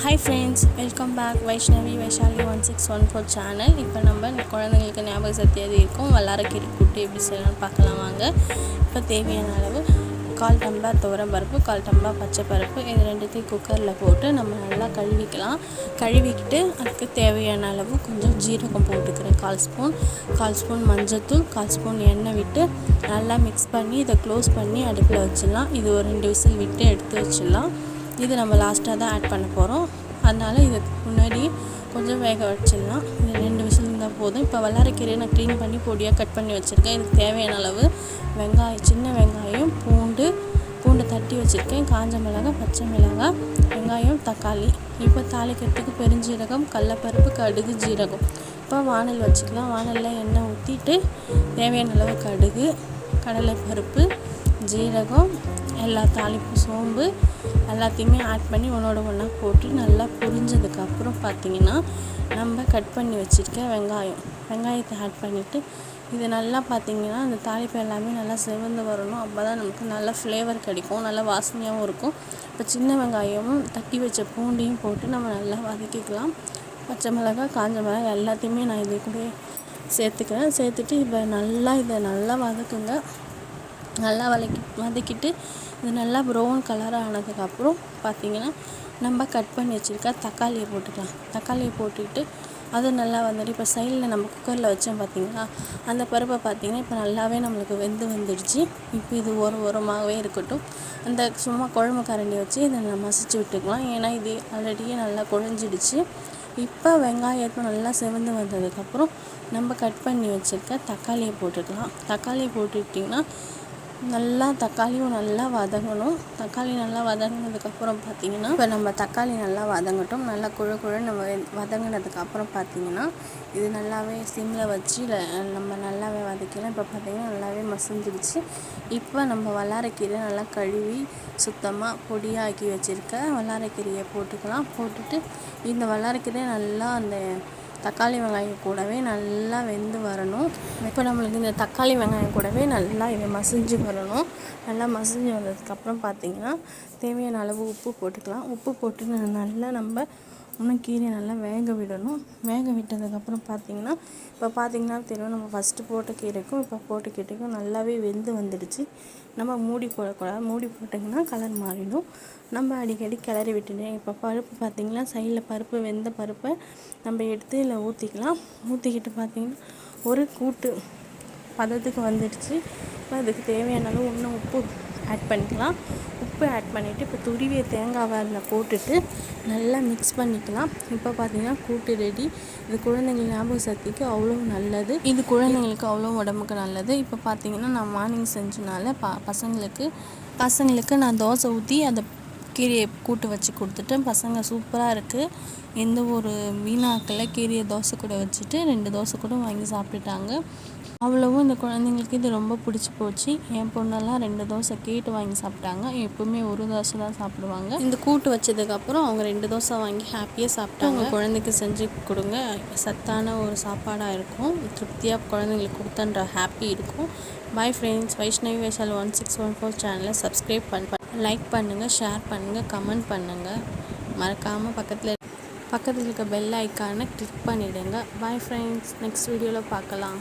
Hi friends welcome back Vaishnavi Vaishali one six one four channel இப்போ நம்ம இந்த குழந்தைங்களுக்கு ஞாபக சக்தி அது இருக்கும் வல்லாரக்கீரை கூட்டு எப்படி செய்யலாம்னு பார்க்கலாம் வாங்க. இப்போ தேவையான அளவு கால் டம்ளர் துவரம் பருப்பு கால் டம்ளர் பச்சை பருப்பு. இது ரெண்டுத்தையும் குக்கரில் போட்டு நம்ம நல்லா கழுவிக்கலாம். கழுவிக்கிட்டு அதுக்கு தேவையான அளவு கொஞ்சம் ஜீரகம் போட்டுக்கிறேன். கால் ஸ்பூன் கால் ஸ்பூன் மஞ்சள்தூள் கால் ஸ்பூன் எண்ணெய் விட்டு நல்லா மிக்ஸ் பண்ணி இதை க்ளோஸ் பண்ணி அடுப்பில் வச்சிடலாம். இது ஒரு ரெண்டு விசில் விட்டு எடுத்து வச்சிடலாம். இது நம்ம லாஸ்ட்டாக தான் ஆட் பண்ண போகிறோம். அதனால் இதுக்கு முன்னாடி கொஞ்சம் வேக வச்சிடலாம். இது ரெண்டு விசில் இருந்தால் போதும். இப்போ வல்லாரக்கீரையை நான் க்ளீன் பண்ணி பொடியாக கட் பண்ணி வச்சுருக்கேன். இதுக்கு தேவையான அளவு வெங்காயம் சின்ன வெங்காயம் பூண்டு பூண்டு தட்டி வச்சுருக்கேன். காஞ்ச மிளகாய் பச்சை மிளகாய் வெங்காயம் தக்காளி. இப்போ தாளிக்கிறதுக்கு பெருஞ்சீரகம் கடலப்பருப்பு கடுகு ஜீரகம். இப்போ வானல் வச்சுக்கலாம். வானலில் எண்ணெய் ஊற்றிட்டு தேவையான அளவு கடுகு கடலைப்பருப்பு ஜீரகம் எல்லா தாளிப்பு சோம்பு எல்லாத்தையுமே ஆட் பண்ணி ஒன்றோட ஒன்றா போட்டு நல்லா பொரிஞ்சதுக்கப்புறம் பார்த்திங்கன்னா நம்ம கட் பண்ணி வச்சுருக்க வெங்காயம். வெங்காயத்தை ஆட் பண்ணிவிட்டு இது நல்லா பார்த்திங்கன்னா அந்த தாளிப்பு எல்லாமே நல்லா செவந்து வரணும். அப்போ தான் நமக்கு நல்ல ஃப்ளேவர் கிடைக்கும் நல்லா வாசனையாகவும் இருக்கும். இப்போ சின்ன வெங்காயமும் தட்டி வச்ச பூண்டையும் போட்டு நம்ம நல்லா வதக்கிக்கலாம். பச்சை மிளகாய் காஞ்ச மிளகாய் எல்லாத்தையுமே நான் இது கூட சேர்த்துக்கிறேன். சேர்த்துட்டு இப்போ நல்லா இதை நல்லா வதக்குங்க. நல்லா வதக்கி வதக்கிட்டு இது நல்லா ப்ரௌன் கலராக ஆனதுக்கப்புறம் பார்த்திங்கன்னா நம்ம கட் பண்ணி வச்சுருக்க தக்காளியை போட்டுக்கலாம். தக்காளியை போட்டுக்கிட்டு அது நல்லா வந்துட்டு இப்போ சைடில் நம்ம குக்கரில் வச்சோம் பார்த்திங்களா அந்த பருப்பை பார்த்திங்கன்னா இப்போ நல்லாவே நம்மளுக்கு வெந்து வந்துடுச்சு. இப்போ இது ஒரு உரமாகவே இருக்கட்டும். அந்த சும்மா குழம்பு கரண்டி வச்சு இதை நம்ம மசிச்சு விட்டுக்கலாம். ஏன்னா இது ஆல்ரெடியே நல்லா குழஞ்சிடுச்சு. இப்போ வெங்காயத்தை நல்லா செவந்து வந்ததுக்கப்புறம் நம்ம கட் பண்ணி வச்சுருக்க தக்காளியை போட்டுக்கலாம். தக்காளியை போட்டுக்கிட்டிங்கன்னா நல்லா தக்காளியும் நல்லா வதங்கணும். தக்காளி நல்லா வதங்கினதுக்கப்புறம் பார்த்திங்கன்னா இப்போ நம்ம தக்காளி நல்லா வதங்கட்டும். நல்லா குழு குழு நம்ம வதங்கினதுக்கப்புறம் பார்த்திங்கன்னா இது நல்லாவே சிம்மில் வச்சு நம்ம நல்லாவே வதக்கலாம் இப்போ பார்த்திங்கன்னா நல்லாவே மசிஞ்சிடுச்சு. இப்போ நம்ம வல்லாரக்கீரை நல்லா கழுவி சுத்தமாக பொடியாக்கி வச்சுருக்க வல்லாரக்கீரையை போட்டுக்கலாம். போட்டுட்டு இந்த வல்லாரக்கீரை நல்லா அந்த தக்காளி வெங்காயம் கூடவே நல்லா வெந்து வரணும். இப்போ நம்மளுக்கு இந்த தக்காளி வெங்காயம் கூடவே நல்லா இதை மசிஞ்சு வரணும். நல்லா மசிஞ்சு வந்ததுக்கப்புறம் பார்த்திங்கன்னா தேவையான அளவு உப்பு போட்டுக்கலாம். உப்பு போட்டு நல்லா நம்ம இன்னும் கீரையை நல்லா வேக விடணும். வேக விட்டதுக்கப்புறம் பார்த்திங்கன்னா இப்போ பார்த்திங்கன்னா தெரியும் நம்ம ஃபஸ்ட்டு போட்ட கீரைக்கும் இப்போ போட்ட கீரைக்கும் நல்லாவே வெந்து வந்துடுச்சு. நம்ம மூடி போடக்கூடாது மூடி போட்டிங்கன்னா கலர் மாறிடும். நம்ம அடிக்கடி கிளறி விட்டுட்டேன் இப்போ பருப்பு பார்த்திங்கன்னா சைடில் பருப்பு வெந்த பருப்பை நம்ம எடுத்து இதில் ஊற்றிக்கலாம் ஊற்றிக்கிட்டு பார்த்திங்கன்னா ஒரு கூட்டு பதத்துக்கு வந்துடுச்சு. இப்போ அதுக்கு தேவையான அளவு இன்னும் உப்பு ஆட் பண்ணிக்கலாம். உப்பு ஆட் பண்ணிவிட்டு இப்போ துருவிய தேங்காவை அதில் போட்டுட்டு நல்லா மிக்ஸ் பண்ணிக்கலாம். இப்போ பார்த்திங்கன்னா கூட்டு ரெடி இது குழந்தைங்க ஞாபக சக்திக்கு அவ்வளோ நல்லது. இது குழந்தைங்களுக்கு அவ்வளோ உடம்புக்கு நல்லது. இப்போ பார்த்திங்கன்னா நான் மார்னிங் செஞ்சனால ப பசங்களுக்கு பசங்களுக்கு நான் தோசை ஊற்றி அதை கீரையை கூட்டு வச்சு கொடுத்துட்டேன். பசங்க சூப்பராக இருக்குது எந்த ஒரு வீணாக்கில் கீரையை தோசை கூட வச்சுட்டு ரெண்டு தோசை கூட வாங்கி சாப்பிட்டுட்டாங்க. அவ்வளவும் இந்த குழந்தைங்களுக்கு இது ரொம்ப பிடிச்சி போச்சு. என் பொண்ணெல்லாம் ரெண்டு தோசை கேட்டு வாங்கி சாப்பிட்டாங்க. எப்பவுமே ஒரு தோசை தான் சாப்பிடுவாங்க. இந்த கூட்டு வச்சதுக்கப்புறம் அவங்க ரெண்டு தோசை வாங்கி ஹாப்பியாக சாப்பிட்டாங்க. குழந்தைக்கு செஞ்சு கொடுங்க. சத்தான ஒரு சாப்பாடாக இருக்கும். திருப்தியாக குழந்தைங்களுக்கு கொடுத்தன்ற ஹாப்பி இருக்கும். Bye friends Vaishnavi Vaishali one six one four சேனலை சப்ஸ்கிரைப் பண்ண லைக் பண்ணுங்கள் ஷேர் பண்ணுங்கள் கமெண்ட் பண்ணுங்கள் மறக்காமல் பக்கத்தில் பக்கத்தில் இருக்க பெல் ஐக்கானை கிளிக் பண்ணிவிடுங்க பாய் ஃப்ரெண்ட்ஸ் நெக்ஸ்ட் வீடியோவில் பார்க்கலாம்.